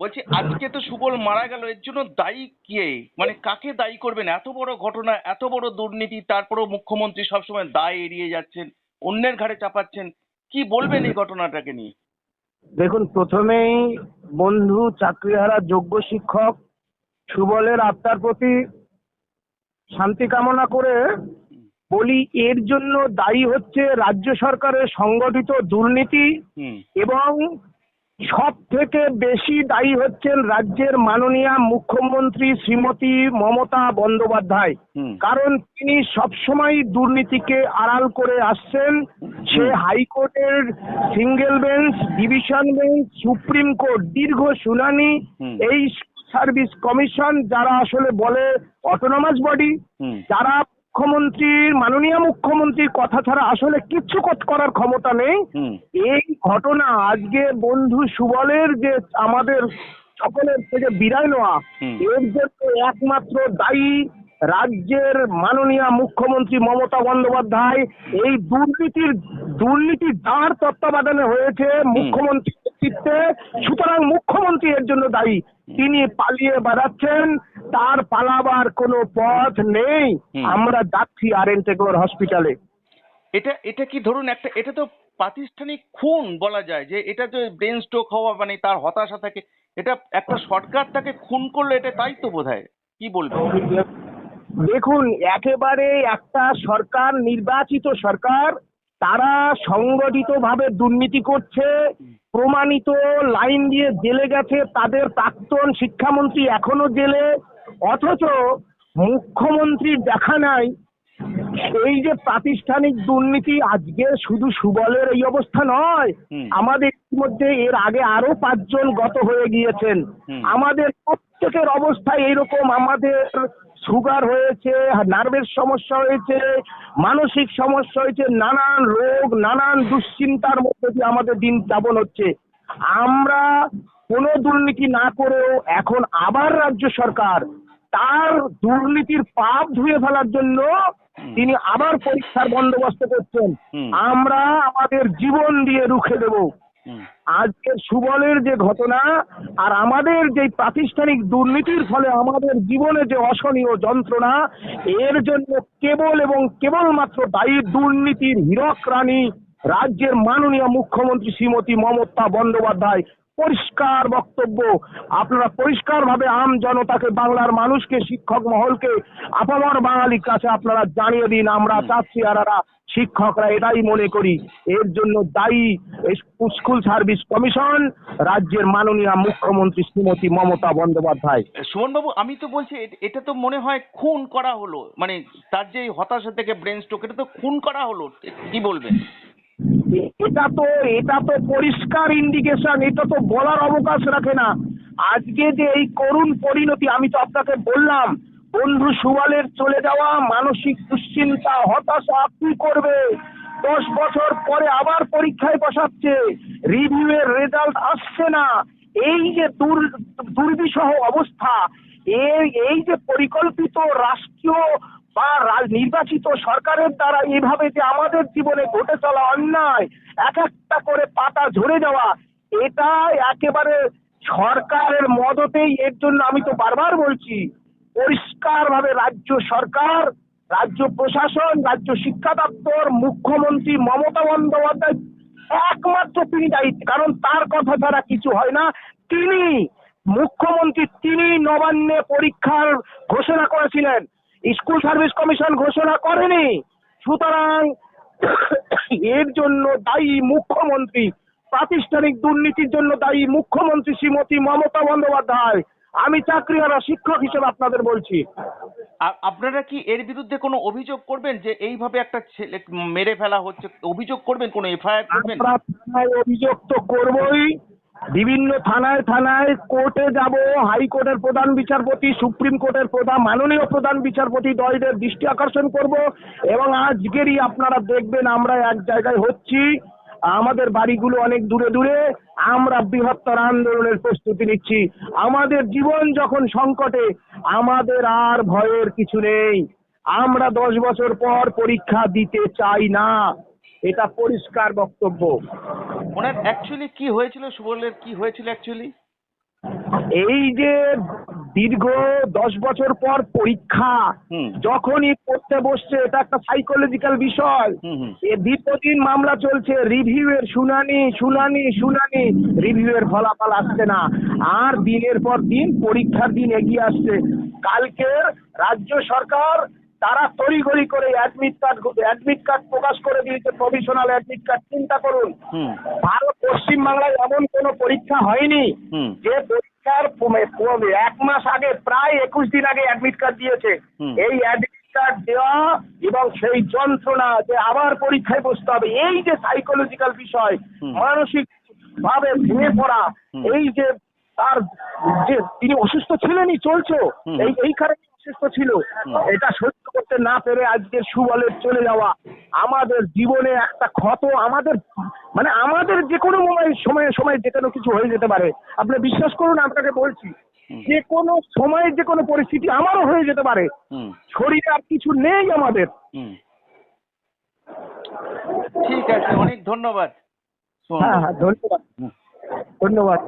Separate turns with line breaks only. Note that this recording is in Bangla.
বলছি আজকে তো সুবল মারা গেল এর জন্য দায়ী কে? মানে কাকে দায়ী করবেন? এত বড় ঘটনা এত বড় দুর্নীতি তারপরেও মুখ্যমন্ত্রী সবসময় দায় এড়িয়ে যাচ্ছেন অন্যের ঘাড়ে চাপাচ্ছেন। কি বলবেন এই ঘটনাটাকে নিয়ে?
দেখুন প্রথমেই বন্ধু চাকরিহারা যোগ্য শিক্ষক সুবলের আত্মার প্রতি শান্তি কামনা করে বলি এর জন্য দায়ী হচ্ছে রাজ্য সরকারের সংগঠিত দুর্নীতি এবং সব থেকে বেশি দায়ী হচ্ছেন রাজ্যের মাননীয় মুখ্যমন্ত্রী শ্রীমতী মমতা বন্দ্যোপাধ্যায়। কারণ তিনি সবসময় দুর্নীতিকে আড়াল করে আসছেন। সে হাইকোর্টের single bench division bench supreme court দীর্ঘ শুনানি এই সার্ভিস কমিশন যারা আসলে বলে অটোনমাস বডি যারা মুখ্যমন্ত্রীর মাননীয় মুখ্যমন্ত্রীর কথা ছাড়া আসলে কিচ্ছু করার ক্ষমতা নেই। এই ঘটনা আজকে বন্ধু সুবলের যে আমাদের সকলের থেকে বিদায় নেওয়া এর জন্য একমাত্র দায়ী রাজ্যের মাননীয় মুখ্যমন্ত্রী মমতা বন্দ্যোপাধ্যায়। এই দুর্নীতির দুর্নীতি যার তত্ত্বাবধানে হয়েছে মুখ্যমন্ত্রীর নেতৃত্বে সুতরাং মুখ্যমন্ত্রী এর জন্য দায়ী। তিনি পালিয়ে বেড়াচ্ছেন। তার পালাবার কোনো পথ নেই। আমরা যাচ্ছি আর এন টেগোর হসপিটালে।
এটা এটা কি ধরুন একটা এটা তো প্রাতিষ্ঠানিক খুন বলা যায় যে এটা তো ব্রেন স্ট্রোক হওয়া মানে তার হতাশা থাকে এটা একটা সরকার তাকে খুন করল এটা তাই তো বোধ কি বলবেন?
দেখুন একেবারে একটা সরকার নির্বাচিত সরকার তারা সংগঠিতভাবে দুর্নীতি করছে প্রমাণিত লাইন দিয়ে জেলে গেছে তাদের প্রাক্তন শিক্ষামন্ত্রী এখনও জেলে অথচ মুখ্যমন্ত্রীর দেখা নাই। এই যে প্রাতিষ্ঠানিক দুর্নীতি আজকে শুধু সুবলের এই অবস্থা নয় আমাদের মধ্যে এর আগে আরও পাঁচজন গত হয়ে গিয়েছেন। আমাদের প্রত্যেকের অবস্থা এইরকম আমাদের সুগার হয়েছে নার্ভের সমস্যা হয়েছে মানসিক সমস্যা হয়েছে নানান রোগ নানান দুশ্চিন্তার মধ্যে দিয়ে আমাদের দিন যাপন হচ্ছে। আমরা কোনো দুর্নীতি না করেও এখন আবার রাজ্য সরকার তার দুর্নীতির পাপ ধুয়ে ফেলার জন্য তিনি আবার পরীক্ষার বন্দোবস্ত করছেন। আমরা আমাদের জীবন দিয়ে রুখে দেব। আজকের সুবলের যে ঘটনা আর আমাদের যে প্রাতিষ্ঠানিক দুর্নীতির ফলে আমাদের জীবনে যে অসহনীয় যন্ত্রণা এর জন্য কেবল এবং কেবলমাত্র দায়ী দুর্নীতির হীরক রানী রাজ্যের মাননীয় মুখ্যমন্ত্রী শ্রীমতী মমতা বন্দ্যোপাধ্যায় পরিষ্কার বক্তব্য। আপনারা পরিষ্কারভাবে আম জনতাকে বাংলার মানুষকে শিক্ষক মহলকে আপামর বাঙালির কাছে আপনারা জানিয়ে দিন আমরা চাচ্ছি আরারা শিক্ষকরা এটাই মনে করি। এর জন্য দায়ী স্কুল সার্ভিস কমিশন রাজ্যের মাননীয় মুখ্যমন্ত্রী শ্রীমতী মমতা বন্দ্যোপাধ্যায়।
সুমনবাবু আমি তো বলছি এটা তো মনে হয় খুন করা হলো। মানে তার যে হতাশা থেকে ব্রেন স্ট্রোক এটা তো খুন করা হলো। কি বলবেন?
এটা তো এটা তো পরিষ্কার ইন্ডিকেশন এটা তো বলার অবকাশ রাখে না। আজকে যে এই করুণ পরিণতি, আমি তো আপনাকে বললাম, বন্ধু সুবালের চলে যাওয়া মানসিক দুশ্চিন্তা, হতাশা কি করবে। দশ বছর পরে আবার পরীক্ষায় বসাচ্ছে। রিভিউ এর রেজাল্ট আসছে না। এই যে দুর, দুর্বিষহ অবস্থা, এই এই যে পরিকল্পিত রাষ্ট্রীয় বা নির্বাচিত সরকারের দ্বারা এইভাবে যে আমাদের জীবনে ঘটে চলা অন্যায়, এক একটা করে পাতা ঝরে যাওয়া, এটা একেবারে সরকারের মদতেই, এর জন্য আমি তো বারবার বলছি, পরিষ্কারভাবে রাজ্য সরকার, রাজ্য প্রশাসন, রাজ্য শিক্ষা দপ্তর, মুখ্যমন্ত্রী মমতা বন্দ্যোপাধ্যায় একমাত্র তিনি দায়ী, কারণ তার কথা ছাড়া কিছু হয় না। তিনি, মুখ্যমন্ত্রী তিনি নবান্নে পরীক্ষার ঘোষণা করেছিলেন। স্কুল সার্ভিস কমিশন ঘোষণা করেনি। সুতরাং এর জন্য দায়ী মুখ্যমন্ত্রী প্রাতিষ্ঠানিক দুর্নীতির জন্য দায়ী মুখ্যমন্ত্রী শ্রীমতী মমতা বন্দ্যোপাধ্যায় আমি চাকরিহারা শিক্ষক হিসেবে আপনাদের বলছি।
আপনারা কি এর বিরুদ্ধে কোনো অভিযোগ করবেন যে এইভাবে একটা ছেলে মেরে ফেলা হচ্ছে? অভিযোগ করবেন কোনো এফআইআর করবেন?
অভিযোগ তো করবই। বিভিন্ন থানায় থানায় কোর্টে যাব, হাইকোর্টের প্রধান বিচারপতি, সুপ্রিম কোর্টের প্রধান, মাননীয় প্রধান বিচারপতি দলদের দৃষ্টি আকর্ষণ করব এবং আজকেরই আপনারা দেখবেন আমরা এক জায়গায় হচ্ছি। আমাদের বাড়িগুলো অনেক দূরে দূরে। আমরা বৃহত্তর আন্দোলনের প্রস্তুতি নিচ্ছি। আমাদের জীবন যখন সংকটে, আমাদের আর ভয়ের কিছু নেই। আমরা দশ বছর পর পরীক্ষা দিতে চাই না। এটা পরিষ্কার বক্তব্য।
ওনার অ্যাকচুয়ালি কি হয়েছিল সুবলের কি হয়েছিল অ্যাকচুয়ালি
এই যে দীর্ঘ দশ বছর পর পরীক্ষা যখনই পড়তে বসছে এটা একটা সাইকোলজিক্যাল বিষয়। এ দীর্ঘদিন মামলা চলছে রিভিউ এর শুনানি শুনানি শুনানি রিভিউ এর ফলাফল আসছে না। আর দিনের পর দিন পরীক্ষার দিন এগিয়ে আসছে। কালকের রাজ্য সরকার তারা তড়িঘড়ি করে অ্যাডমিট কার্ড অ্যাডমিট কার্ড প্রকাশ করে দিয়েছে প্রভিশনাল অ্যাডমিট কার্ড চিন্তা করুন ভারত পশ্চিমবাংলায় এমন কোনো পরীক্ষা হয়নি যে পরীক্ষার এক মাস আগে প্রায় একুশ দিন আগে অ্যাডমিট কার্ড দিয়েছে। এই অ্যাডমিট কার্ড দেওয়া এবং সেই যন্ত্রণা যে আবার পরীক্ষায় বসতে হবে এই যে সাইকোলজিক্যাল বিষয় মানসিক ভাবে ভেঙে পড়া এই যে তার যে তিনি অসুস্থ ছিলেনই চলছে। এই এই অসুস্থ ছিল এটা সহ্য করতে না পেরে আজকের সুবলের চলে যাওয়া। আমাদের জীবনে একটা ক্ষত আমাদের মানে আমাদের যে কোনো সময় সময়ে সময় যে কোনো কিছু হয়ে যেতে পারে। আপনি বিশ্বাস করুন আপনাকে বলছি। যে কোনো সময় যে কোনো পরিস্থিতি আমারও হয়ে যেতে পারে। শরীরে আর কিছু নেই আমাদের।
ঠিক আছে অনেক ধন্যবাদ।
হ্যাঁ হ্যাঁ ধন্যবাদ। ধন্যবাদ।